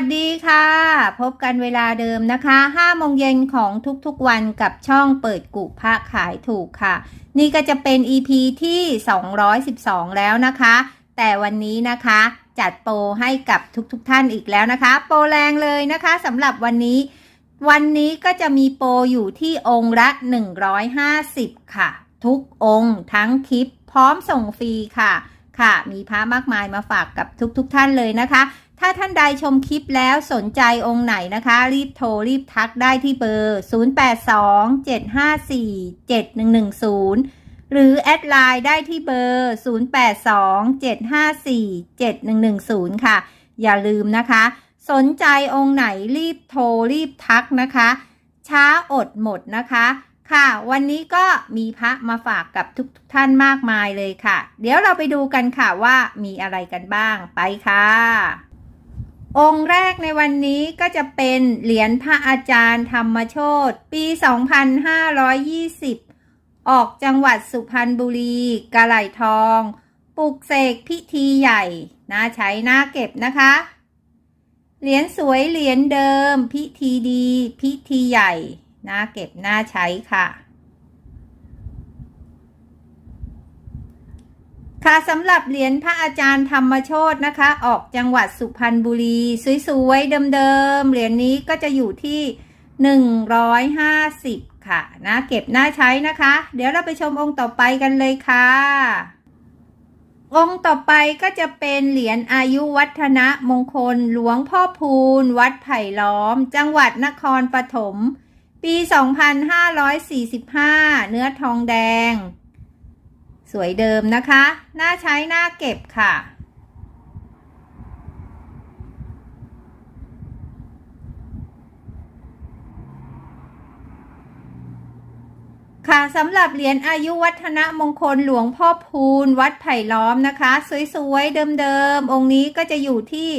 สวัสดีค่ะ พบกันเวลาเดิมนะคะ5โมงเย็นของทุกๆวันกับช่องเปิดกุพระขายถูกค่ะ นี่ก็จะเป็น EP ที่ 212 แล้วนะคะ แต่วันนี้นะคะ จัดโปรให้กับทุกๆทท่านอีกแล้วนะคะ โปรแรงเลยนะคะสำหรับวันนี้ วันนี้ก็จะมีโปรอยู่ที่องค์ละ 150 ค่ะ ทุกองค์ทั้งคลิปพร้อมส่งฟรีค่ะ ค่ะ มีพระมากมายมาฝากกับทุกๆทท่านเลยนะคะ ถ้าท่านใดชมคลิปแล้วสนใจองค์ไหนนะคะ รีบโทรรีบทักได้ที่เบอร์ 0827547110 หรือแอดไลน์ได้ที่เบอร์ 0827547110 ค่ะ อย่าลืมนะคะ สนใจองค์ไหนรีบโทรรีบทักนะคะ ช้าอดหมดนะคะค่ะ วันนี้ก็มีพระมาฝากกับทุกทท่านมากมายเลยค่ะ เดี๋ยวเราไปดูกันค่ะว่ามีอะไรกันบ้างไปค่ะ องค์แรกในวันนี้ก็จะเป็นเหรียญพระอาจารย์ธรรมโชตปี 2520 ออกจังหวัดสุพรรณบุรีกะไหลทอง ปลุกเสกพิธีใหญ่น่าใช้น่าเก็บนะคะ เหรียญสวยเหรียญเดิม พิธีดี พิธีใหญ่น่าเก็บน่าใช้ค่ะ ค่ะสำหรับเหรียญพระอาจารย์ธรรมโชตนะคะ ออกจังหวัดสุพรรณบุรี สวยๆเดิมๆเหรียญนี้ก็จะอยู่ที่ 150 ค่ะนะเก็บน่าใช้นะคะ เดี๋ยวเราไปชมองค์ต่อไปกันเลยค่ะ องค์ต่อไปก็จะเป็นเหรียญอายุวัฒนะมงคล หลวงพ่อพูน วัดไผ่ล้อม จังหวัดนครปฐมปี 2545 เนื้อทองแดง สวยเดิมนะคะน่าใช้น่าเก็บค่ะ ค่ะสำหรับเหรียญอายุวัฒนะมงคลหลวงพ่อพูนวัดไผ่ล้อมนะคะ สวยๆ เดิมๆ องค์นี้ก็จะอยู่ที่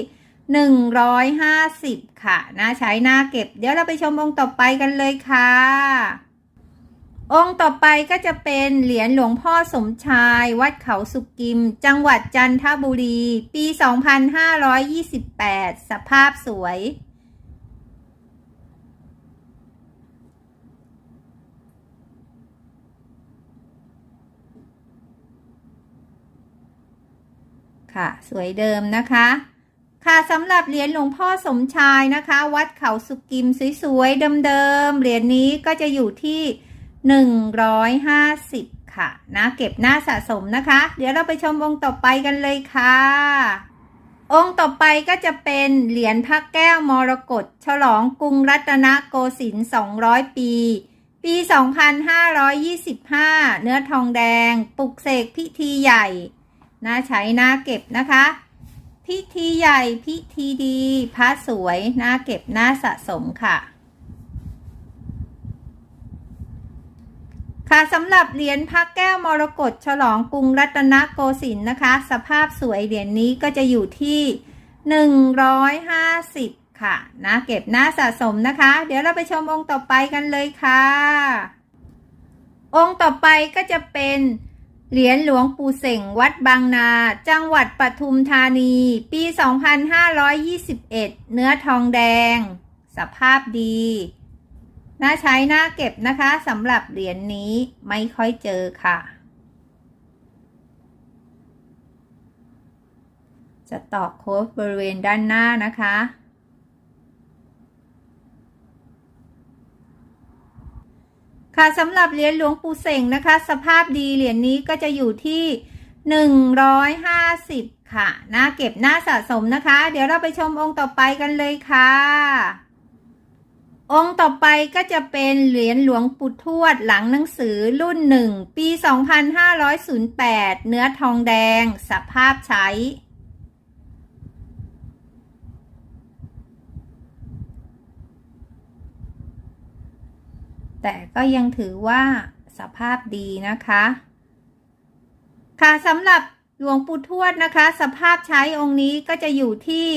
150ค่ะน่าใช้น่าเก็บ เดี๋ยวเราไปชมองค์ต่อไปกันเลยค่ะ องค์ต่อไปก็จะเป็นเหรียญหลวงพ่อสมชาย วัดเขาสุกิม จังหวัดจันทบุรี ปี 2528 สภาพสวย ค่ะ สวยเดิมนะคะ ค่ะสำหรับเหรียญหลวงพ่อสมชายนะคะ วัดเขาสุกิมสวยๆเดิมๆเหรียญนี้ก็จะอยู่ที่ 150 ค่ะ นะเก็บหน้าสะสมนะคะ เดี๋ยวเราไปชมองค์ต่อไปกันเลยค่ะ องค์ต่อไปก็จะเป็นเหรียญพระแก้วมรกตฉลองกรุงรัตนโกสินทร์200 ปี ปี 2525 เนื้อทองแดง ปลุกเสกพิธีใหญ่น่าใช้น่าเก็บนะคะ พิธีใหญ่พิธีดีพระสวยน่าเก็บหน่าสะสมค่ะ ค่ะสำหรับเหรียญพระแก้วมรกตฉลองกรุงรัตนโกสินทร์นะคะ สภาพสวยเหรียญนี้ก็จะอยู่ที่ 150 ค่ะนะเก็บหน้าสะสมนะคะ เดี๋ยวเราไปชมองค์ต่อไปกันเลยค่ะ องค์ต่อไปก็จะเป็นเหรียญหลวงปู่เสงวัดบางนา จังหวัดปทุมธานี ปี 2521 เนื้อทองแดง สภาพดี น่าใช้น่าเก็บนะคะสำหรับเหรียญนนี้ไม่ค่อยเจอค่ะ จะตอกโค้ดบริเวณด้านหน้านะคะ ค่ะสำหรับเหรียญหลวงปู่เสงนะคะ สภาพดีเหรียญนนี้ก็จะอยู่ที่ 150 ค่ะ น่าเก็บน่าสะสมนะคะ เดี๋ยวเราไปชมองค์ต่อไปกันเลยค่ะ องค์ต่อไปก็จะเป็นเหรียญหลวงปู่ทวดหลังหนังสือรุ่นหนึ่งปี 2508 เนื้อทองแดง สภาพใช้ แต่ก็ยังถือว่าสภาพดีนะคะ ค่ะสำหรับหลวงปู่ทวดนะคะ สภาพใช้องค์นี้ก็จะอยู่ที่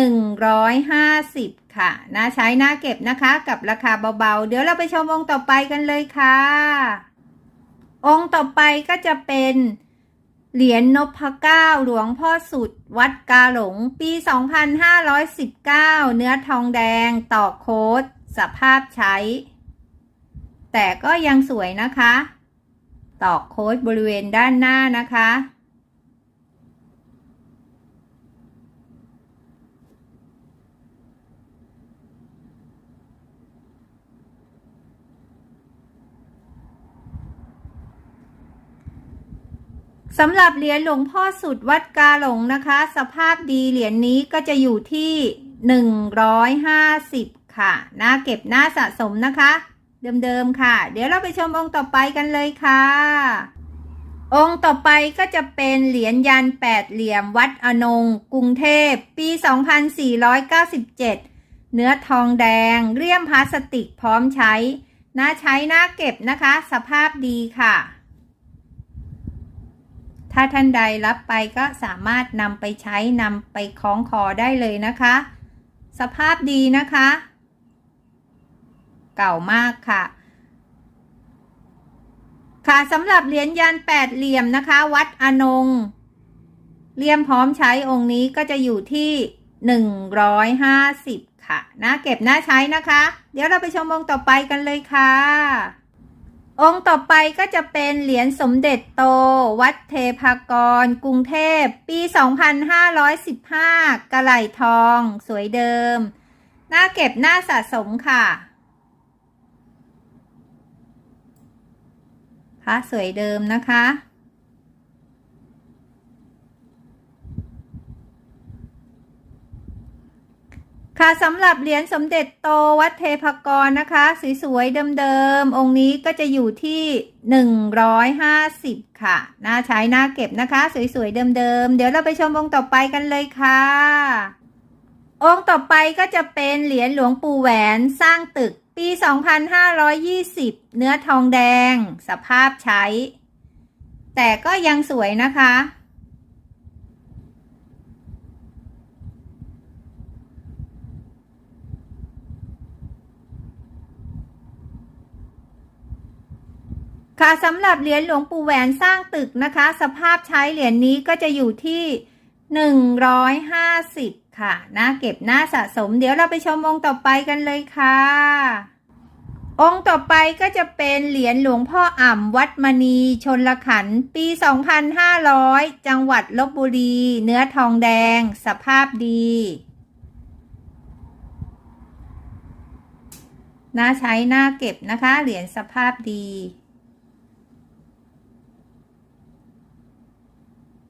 150 ค่ะ น่าใช้น่าเก็บนะคะ กับราคาเบาๆ เดี๋ยวเราไปชมองค์ต่อไปกันเลยค่ะ องค์ต่อไปก็จะเป็นเหรียญนพเก้าหลวงพ่อสุด วัดกาหลง ปี 2519 เนื้อทองแดงต่อโค้ดสภาพใช้ แต่ก็ยังสวยนะคะตอกโค้ดบริเวณด้านหน้านะคะ สำหรับเหรียญหลวงพ่อสุดวัดกาหลงนะคะ สภาพดีเหรียญนี้ก็จะอยู่ที่ 150 ค่ะหน้าเก็บหน้าสะสมนะคะ เดิมๆค่ะ เดี๋ยวเราไปชมองค์ต่อไปกันเลยค่ะ องค์ต่อไปก็จะเป็นเหรียญยันแปดเหลี่ยมวัดอนง กรุงเทพ ปี 2497 เนื้อทองแดงเรียมพลาสติกพร้อมใช้น่าใช้น่าเก็บนะคะ สภาพดีค่ะ ถ้าท่านใดรับไปก็สามารถนำไปใช้นำไปคล้องคอได้เลยนะคะ สภาพดีนะคะ เก่ามากค่ะ ค่ะสำหรับเหรียญยันแปดเหลี่ยมนะคะ วัดอนงเหลี่ยมพร้อมใช้องค์นี้ก็จะอยู่ที่หนึ่งร้อยห้าสิบค่ะน่าเก็บน่าใช้นะคะ เดี๋ยวเราไปชมองค์ต่อไปกันเลยค่ะ องค์ต่อไปก็จะเป็นเหรียญสมเด็จโต วัดเทพากร กรุงเทพ ปี 2515 กระไหลทอง สวยเดิมน่าเก็บน่าสะสมค่ะพระสวยเดิมนะคะ ค่ะสำหรับเหรียญสมเด็จโตวัดเทพกรนะคะ สวยๆเดิมๆองค์นี้ก็จะอยู่ที่ 150 ค่ะน่าใช้น่าเก็บนะคะ สวยๆเดิมๆเดี๋ยวเราไปชมองค์ต่อไปกันเลยค่ะ องค์ต่อไปก็จะเป็นเหรียญหลวงปู่แหวนสร้างตึกปี 2520 เนื้อทองแดง สภาพใช้ แต่ก็ยังสวยนะคะ ค่ะสำหรับเหรียญหลวงปู่แหวนสร้างตึกนะคะ สภาพใช้เหรียญนี้ก็จะอยู่ที่ 150 ค่ะน่าเก็บน่าสะสม เดี๋ยวเราไปชมองค์ต่อไปกันเลยค่ะ องค์ต่อไปก็จะเป็นเหรียญหลวงพ่ออ่ำวัดมณีชนละขันปี 2500 จังหวัดลบบุรี เนื้อทองแดง สภาพดีน่าใช้น่าเก็บนะคะ เหรียญสภาพดี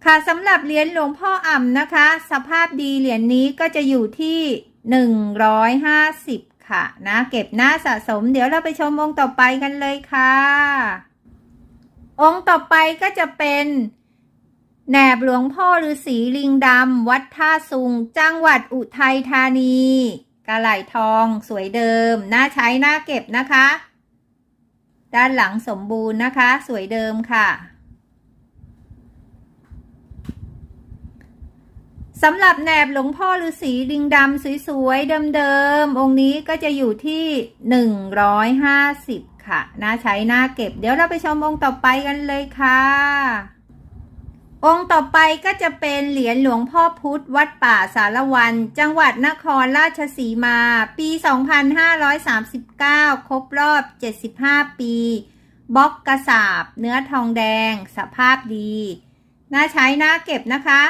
ค่ะสำหรับเหรียญหลวงพ่ออ่ำนะคะ สภาพดีเหรียญนี้ก็จะอยู่ที่ 150 ค่ะนะเก็บหน้าสะสม เดี๋ยวเราไปชมองค์ต่อไปกันเลยค่ะ องค์ต่อไปก็จะเป็นแหนบหลวงพ่อฤาษีลิงดำวัดท่าซุง จังหวัดอุทัยธานีกระไหลทองสวยเดิม น่าใช้น่าเก็บนะคะ ด้านหลังสมบูรณ์นะคะ สวยเดิมค่ะ สำหรับแหนบหลวงพ่อฤาษีลิงดำสวยๆเดิมๆองค์นี้ก็จะอยู่ที่ 150 ค่ะ น่าใช้น่าเก็บ เดี๋ยวเราไปชมองค์ต่อไปกันเลยค่ะ องค์ต่อไปก็จะเป็นเหรียญหลวงพ่อพุธวัดป่าสารวัน จังหวัดนครราชสีมา ปี 2539 ครบรอบ 75 ปี บล็อกกระสาบ เนื้อทองแดง สภาพดี น่าใช้น่าเก็บนะคะ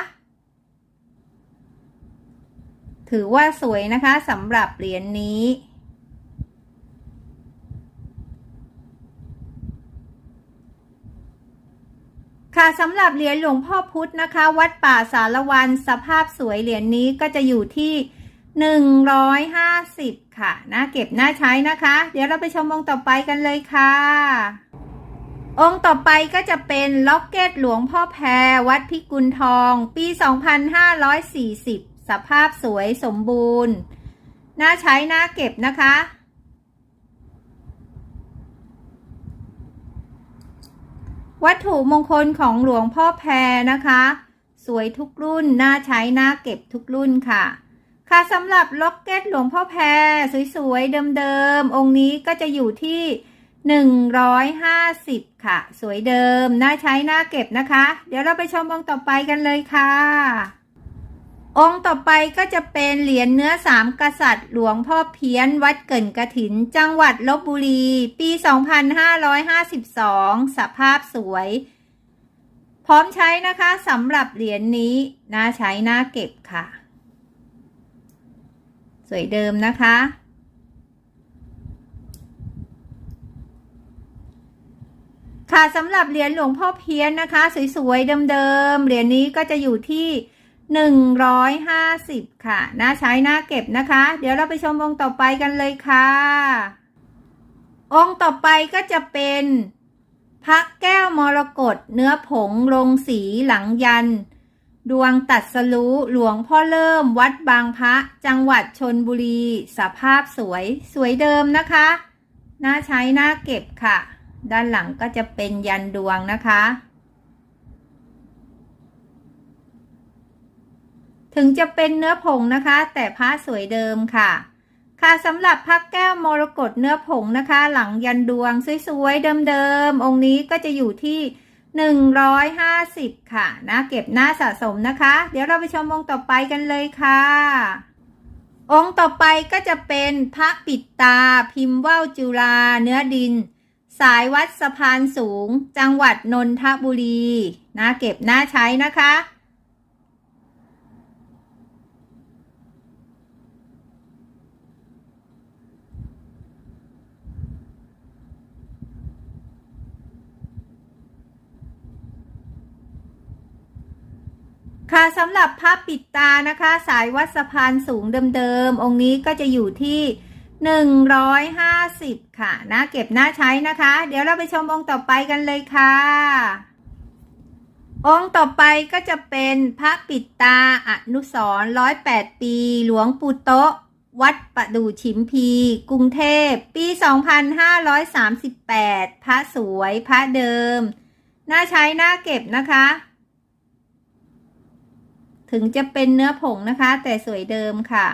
ถือว่าสวยนะคะสำหรับเหรียญนี้ ค่ะสำหรับเหรียญหลวงพ่อพุธนะคะ วัดป่าสารวันสภาพสวยเหรียญนี้ก็จะอยู่ที่150ค่ะน่าเก็บน่าใช้นะคะ เดี๋ยวเราไปชมองค์ต่อไปกันเลยค่ะ องค์ต่อไปก็จะเป็นล็อกเก็ตหลวงพ่อแพรวัดพิกุลทอง ปี 2540 สภาพสวยสมบูรณ์ น่าใช้น่าเก็บนะคะ วัตถุมงคลของหลวงพ่อแพรนะคะ สวยทุกรุ่น น่าใช้น่าเก็บทุกรุ่นค่ะ ค่ะสำหรับล็อกเก็ตหลวงพ่อแพรสวยๆ เดิมๆ องค์นี้ก็จะอยู่ที่150 ค่ะ สวยเดิม น่าใช้ น่าเก็บนะคะ เดี๋ยวเราไปชมองต่อไปกันเลยค่ะ องค์ต่อไปก็จะเป็นเหรียญเนื้อสามกษัตริย์ หลวงพ่อเพี้ยนวัดเกินกระถิน จังหวัดลบบุรี ปี 2552 สภาพสวย พร้อมใช้นะคะสำหรับเหรียญนนี้น่าใช้น่าเก็บค่ะ สวยเดิมนะคะ ค่ะสำหรับเหรียญหลวงพ่อเพี้ยนนะคะ สวยๆเดิมๆเหรียญนี้ก็จะอยู่ที่ 150 ค่ะ น่าใช้น่าเก็บนะคะ เดี๋ยวเราไปชมองค์ต่อไปกันเลยค่ะ องค์ต่อไปก็จะเป็นพระแก้วมรกตเนื้อผงลงสีหลังยัน ดวงตัดสลุหลวงพ่อเริ่มวัดบางพระจังหวัดชนบุรี สภาพสวยสวยเดิมนะคะ น่าใช้น่าเก็บค่ะ ด้านหลังก็จะเป็นยันดวงนะคะ ถึงจะเป็นเนื้อผงนะคะ แต่พระสวยเดิมค่ะ ค่ะสำหรับพระแก้วมรกตเนื้อผงนะคะ หลังยันดวงสวยๆเดิมๆองค์นี้ก็จะอยู่ที่ 150 ค่ะนะเก็บหน้าสะสมนะคะ เดี๋ยวเราไปชมองค์ต่อไปกันเลยค่ะ องค์ต่อไปก็จะเป็นพระปิดตาพิมพ์ว่าวจุฬาเนื้อดินสายวัดสะพานสูง จังหวัดนนทบุรีนะเก็บหน้าใช้นะคะ ค่ะสำหรับพระปิดตานะคะ สายวัดสะพานสูงเดิมๆ องค์นี้ก็จะอยู่ที่ 150 ค่ะน่าเก็บน่าใช้นะคะ เดี๋ยวเราไปชมองค์ต่อไปกันเลยค่ะ องค์ต่อไปก็จะเป็นพระปิดตาอนุสรร้อยแปดปี หลวงปู่โตะวัดประดู่ฉิมพี กรุงเทพ ปี 2538 พระสวยพระเดิมน่าใช้น่าเก็บนะคะ ถึงจะเป็นเนื้อผงนะคะ แต่สวยเดิมค่ะ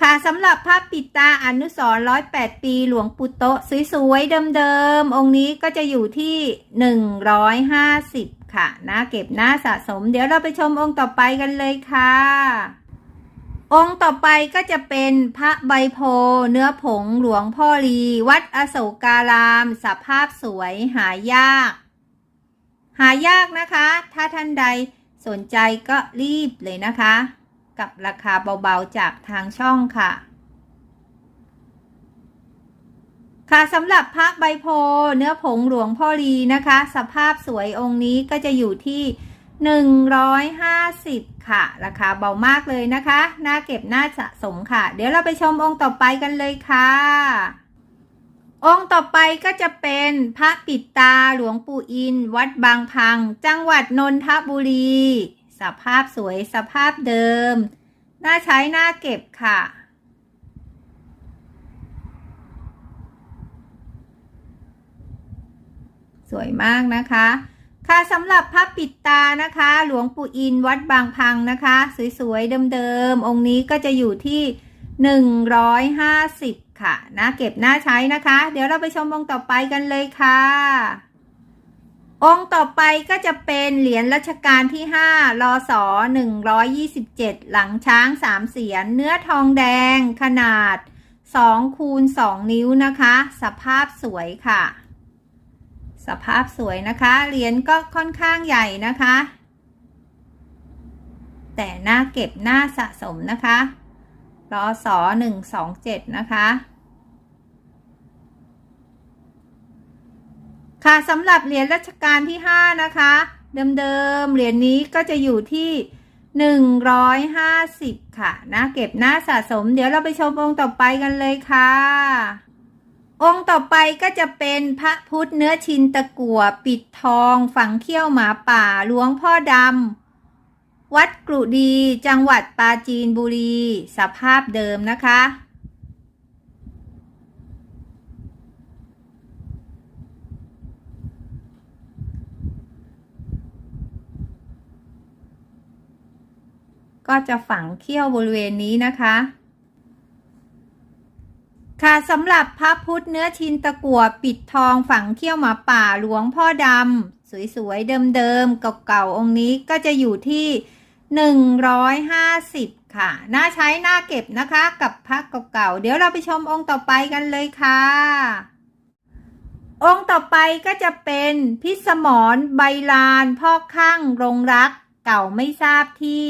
ค่ะสำหรับภาพปิดตาอนุสรร้อยแปดปีหลวงปู่โตะสวยๆเดิมๆองค์นี้ก็จะอยู่ที่หนึ่งร้อยห้าสิบค่ะน่าเก็บน่าสะสม เดี๋ยวเราไปชมองค์ต่อไปกันเลยค่ะองค์ต่อไปก็จะเป็นพระใบโพ เนื้อผงหลวงพ่อลี วัดอโศการาม สภาพสวยหายาก หายากนะคะ ถ้าท่านใดสนใจก็รีบเลยนะคะ กับราคาเบาๆจากทางช่องค่ะ ค่ะสำหรับพระใบโพเนื้อผงหลวงพ่อลีนะคะ สภาพสวยองค์นี้ก็จะอยู่ที่150 ค่ะ ราคาเบามากเลยนะคะ น่าเก็บน่าสะสมค่ะ เดี๋ยวเราไปชมองค์ต่อไปกันเลยค่ะ องค์ต่อไปก็จะเป็นพระปิดตาหลวงปู่อิน วัดบางพัง จังหวัดนนทบุรี สภาพสวยสภาพเดิม น่าใช้น่าเก็บค่ะ สวยมากนะคะ ค่ะสำหรับพระปิดตานะคะ หลวงปู่อิน วัดบางพังนะคะ สวยๆเดิมๆองค์นี้ก็จะอยู่ที่ 150 ค่ะนะเก็บน่าใช้นะคะ เดี๋ยวเราไปชมองค์ต่อไปกันเลยค่ะ องค์ต่อไปก็จะเป็นเหรียญรัชกาลที่5รอสอ127 หลังช้าง 3 เสียน เนื้อทองแดง ขนาด2คูณ2นิ้วนะคะ สภาพสวยค่ะ สภาพสวยนะคะ เหรียญก็ค่อนข้างใหญ่นะคะ แต่น่าเก็บน่าสะสมนะคะ รอสอหนึ่งสองเจ็ดนะคะค่ะสำหรับเหรียญรัชกาลที่ห้านะคะ เดิมๆเหรียญนี้ก็จะอยู่ที่หนึ่งร้อยห้าสิบค่ะนะเก็บหน้าสะสม เดี๋ยวเราไปชมองค์ต่อไปกันเลยค่ะองค์ต่อไปก็จะเป็นพระพุทธเนื้อชินตะกัวปิดทอง ฝังเขี้ยวหมาป่าหลวงพ่อดำ วัดกรุดี จังหวัดปราจีนบุรี สภาพเดิมนะคะ ก็จะฝังเขี้ยวบริเวณนี้นะคะ ค่ะสำหรับพระพุทธเนื้อชินตะกั่วปิดทองฝังเขี้ยวหมาป่าหลวงพ่อดำสวยๆ เดิมๆเก่าๆองค์นี้ก็จะอยู่ที่ 150 ค่ะ น่าใช้น่าเก็บนะคะ กับพระเก่าๆ เดี๋ยวเราไปชมองค์ต่อไปกันเลยค่ะ องค์ต่อไปก็จะเป็นพิสมรใบลานพ่อข้างรงรัก เก่าไม่ทราบที่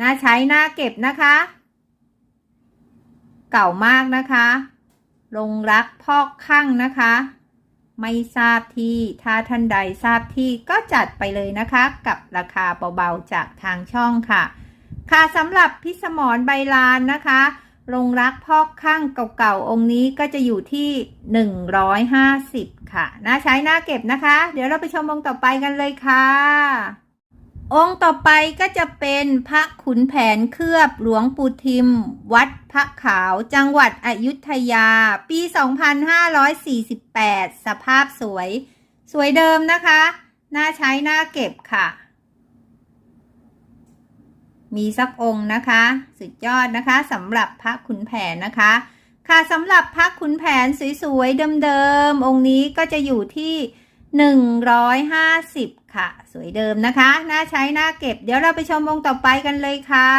น่าใช้น่าเก็บนะคะ เก่ามากนะคะลงรักพ่อข้างนะคะ ไม่ทราบที่ ถ้าท่านใดทราบที่ก็จัดไปเลยนะคะ กับราคาเบาๆจากทางช่องค่ะ ค่ะสำหรับพิสมรใบลานนะคะลงรักพอกข้างเก่าๆ องค์นี้ก็จะอยู่ที่ 150 ค่ะ น่าใช้น่าเก็บนะคะ เดี๋ยวเราไปชมองค์ต่อไปกันเลยค่ะ องค์ต่อไปก็จะเป็นพระขุนแผนเคลือบหลวงปู่ทิม วัดพระขาวจังหวัดอยุธยา ปี 2548 สภาพสวย สวยเดิมนะคะ น่าใช้น่าเก็บค่ะ มีสักองค์นะคะ สุดยอดนะคะสำหรับพระขุนแผนนะคะ ค่ะสำหรับพระขุนแผนสวยๆเดิมๆองค์นี้ก็จะอยู่ที่ 150 ค่ะ สวยเดิมนะคะน่าใช้น่าเก็บ เดี๋ยวเราไปชมองค์ต่อไปกันเลยค่ะ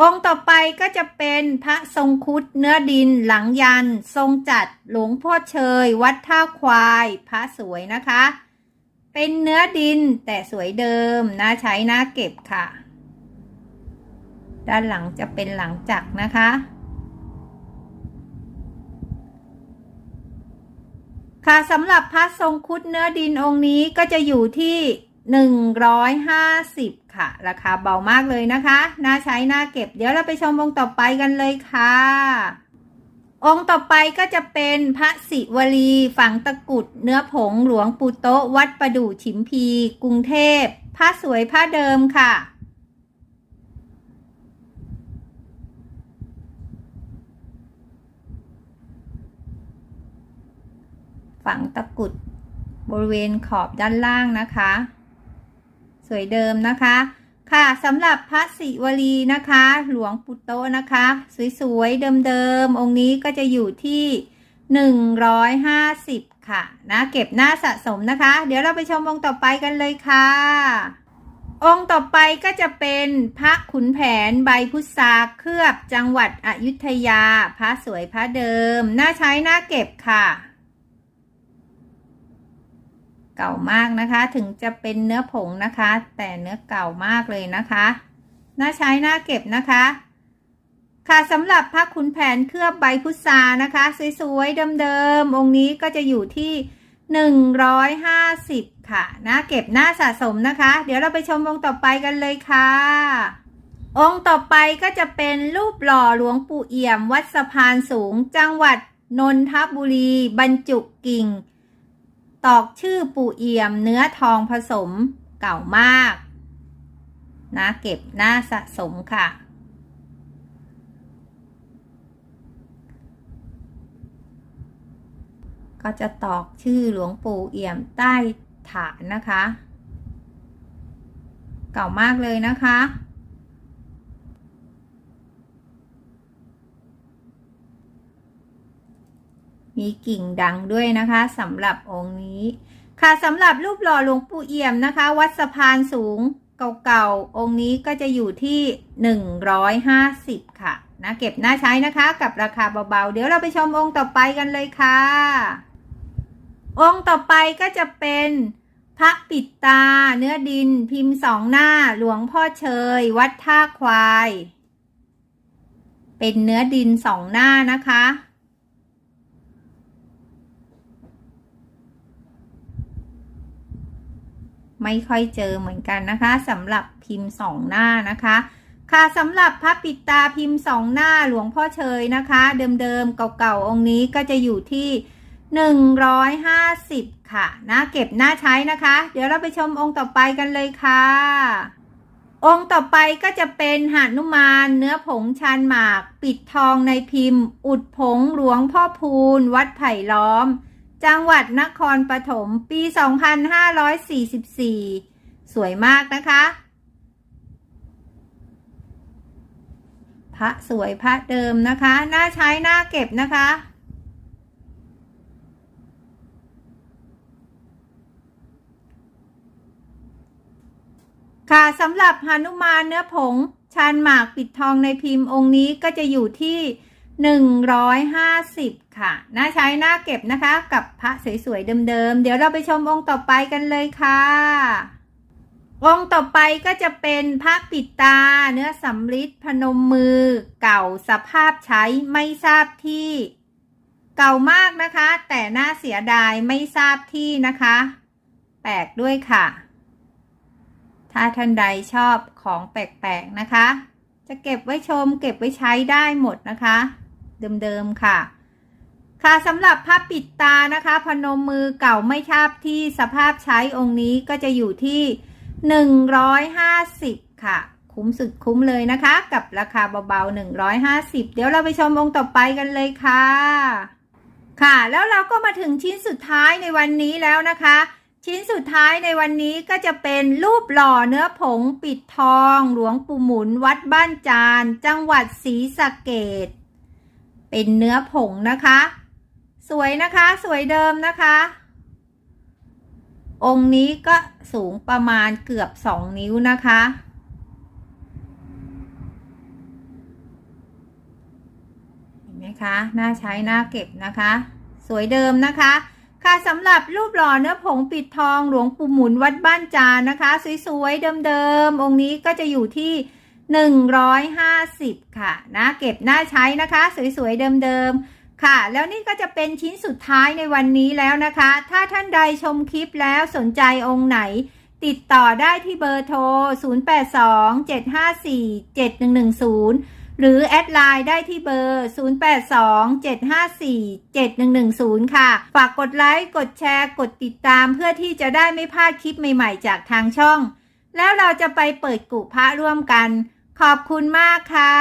องค์ต่อไปก็จะเป็นพระทรงคุดเนื้อดินหลังยัน ทรงจัดหลวงพ่อเชย วัดท่าควาย พระสวยนะคะ เป็นเนื้อดินแต่สวยเดิมน่าใช้น่าเก็บค่ะ ด้านหลังจะเป็นหลังจักนะคะ ค่ะสำหรับพระทรงคุดเนื้อดินองค์นี้ก็จะอยู่ที่ 150 ค่ะ ราคาเบามากเลยนะคะ น่าใช้ น่าเก็บ เดี๋ยวเราไปชมองค์ต่อไปกันเลยค่ะ องค์ต่อไปก็จะเป็นพระศิวลีฝังตะกุดเนื้อผงหลวงปู่โตวัดประดู่ฉิมพี กรุงเทพผ้าสวยผ้าเดิมค่ะ ฝังตะกุดบริเวณขอบด้านล่างนะคะ สวยเดิมนะคะ ค่ะสำหรับพระศิวลีนะคะ หลวงปู่โตนะคะ สวยๆ เดิมๆ องค์นี้ก็จะอยู่ที่ 150 ค่ะนะเก็บหน้าสะสมนะคะ เดี๋ยวเราไปชมองค์ต่อไปกันเลยค่ะ องค์ต่อไปก็จะเป็นพระขุนแผนใบพุทราเคลือบจังหวัดอยุธยา พระสวยพระเดิม หน่าใช้หน่าเก็บค่ะ เก่ามากนะคะ ถึงจะเป็นเนื้อผงนะคะ แต่เนื้อเก่ามากเลยนะคะ น่าใช้น่าเก็บนะคะ ค่ะสำหรับพระขุนแผนเคลือบใบพุทรานะคะ สวยๆเดิมๆองค์นี้ก็จะอยู่ที่ 150 ค่ะนะเก็บน้าสะสมนะคะ เดี๋ยวเราไปชมองค์ต่อไปกันเลยค่ะ องค์ต่อไปก็จะเป็นรูปหล่อหลวงปู่เอี่ยม วัดสะพานสูง จังหวัดนนทบุรี บรรจุกิ่ง ตอกชื่อปู่เอี่ยมเนื้อทองผสมเก่ามาก นะ เก็บหน้าสะสมค่ะ ก็จะตอกชื่อหลวงปู่เอี่ยมใต้ฐานนะคะ เก่ามากเลยนะคะ มีกิ่งดังด้วยนะคะสำหรับองค์นี้ ค่ะสำหรับรูปหล่อหลวงปู่เอี่ยมนะคะ วัดสะพานสูงเก่าๆ องค์นี้ก็จะอยู่ที่ 150 ค่ะนะเก็บหน้าใช้นะคะกับราคาเบาๆ เดี๋ยวเราไปชมองค์ต่อไปกันเลยค่ะ องค์ต่อไปก็จะเป็นพระปิดตา เนื้อดินพิมพ์สองหน้าหลวงพ่อเชย วัดท่าควาย เป็นเนื้อดินสองหน้านะคะ ไม่ค่อยเจอเหมือนกันนะคะสำหรับพิมพ์สองหน้านะคะ ค่ะสำหรับพระปิดตาพิมพ์สองหน้าหลวงพ่อเชยนะคะ เดิมๆเก่าๆองค์นี้ก็จะอยู่ที่ 150 ค่ะนะเก็บหน้าใช้นะคะ เดี๋ยวเราไปชมองค์ต่อไปกันเลยค่ะ องค์ต่อไปก็จะเป็นหานุมานเนื้อผงชานหมาก ปิดทองในพิมพ์ อุดผงหลวงพ่อพูนวัดไผ่ล้อม จังหวัดนครปฐมปี 2544 สวยมากนะคะ พระสวยพระเดิมนะคะ น่าใช้น่าเก็บนะคะ ค่ะสำหรับหนุมานเนื้อผงชานหมากปิดทองในพิมพ์องค์นี้ก็จะอยู่ที่ 150 ค่ะ น่าใช้น่าเก็บนะคะ กับพระสวยๆเดิมๆ เดี๋ยวเราไปชมองค์ต่อไปกันเลยค่ะ องค์ต่อไปก็จะเป็นพระปิดตา เนื้อสำริดพนมมือ เก่าสภาพใช้ไม่ทราบที่ เก่ามากนะคะ แต่น่าเสียดายไม่ทราบที่นะคะ แปลกด้วยค่ะ ถ้าท่านใดชอบของแปลกๆนะคะ จะเก็บไว้ชม เก็บไว้ใช้ได้หมดนะคะ เดิมๆค่ะ ค่ะสำหรับผ้าปิดตานะคะ พนมมือเก่าไม่ทราบที่สภาพใช้องค์นี้ก็จะอยู่ที่ 150 ค่ะ คุ้มสุดคุ้มเลยนะคะ กับราคาเบาๆ 150 เดี๋ยวเราไปชมองค์ต่อไปกันเลยค่ะ ค่ะ แล้วเราก็มาถึงชิ้นสุดท้ายในวันนี้แล้วนะคะชิ้นสุดท้ายในวันนี้ก็จะเป็นรูปหล่อเนื้อผงปิดทอง หลวงปู่หมุนวัดบ้านจาน จังหวัดศรีสะเกด เป็นเนื้อผงนะคะ สวยนะคะ สวยเดิมนะคะ องค์นี้ก็สูงประมาณเกือบสองนิ้วนะคะ เห็นไหมคะน่าใช้น่าเก็บนะคะ สวยเดิมนะคะค่ะสำหรับรูปหล่อเนื้อผงปิดทองหลวงปู่หมุนวัดบ้านจานนะคะ สวยๆเดิมๆองค์นี้ก็จะอยู่ที่ 150 ค่ะนะเก็บน่าใช้นะคะ สวยๆ เดิมๆ ค่ะ แล้วนี่ก็จะเป็นชิ้นสุดท้ายในวันนี้แล้วนะคะ ถ้าท่านใดชมคลิปแล้วสนใจองค์ไหน ติดต่อได้ที่เบอร์โทร 0827547110 หรือแอดไลน์ได้ที่เบอร์ 0827547110 ค่ะ ฝากกดไลค์ กดแชร์ กดติดตามเพื่อที่จะได้ไม่พลาดคลิปใหม่ๆ จากทางช่อง แล้วเราจะไปเปิดกุพระร่วมกัน ขอบคุณมากค่ะ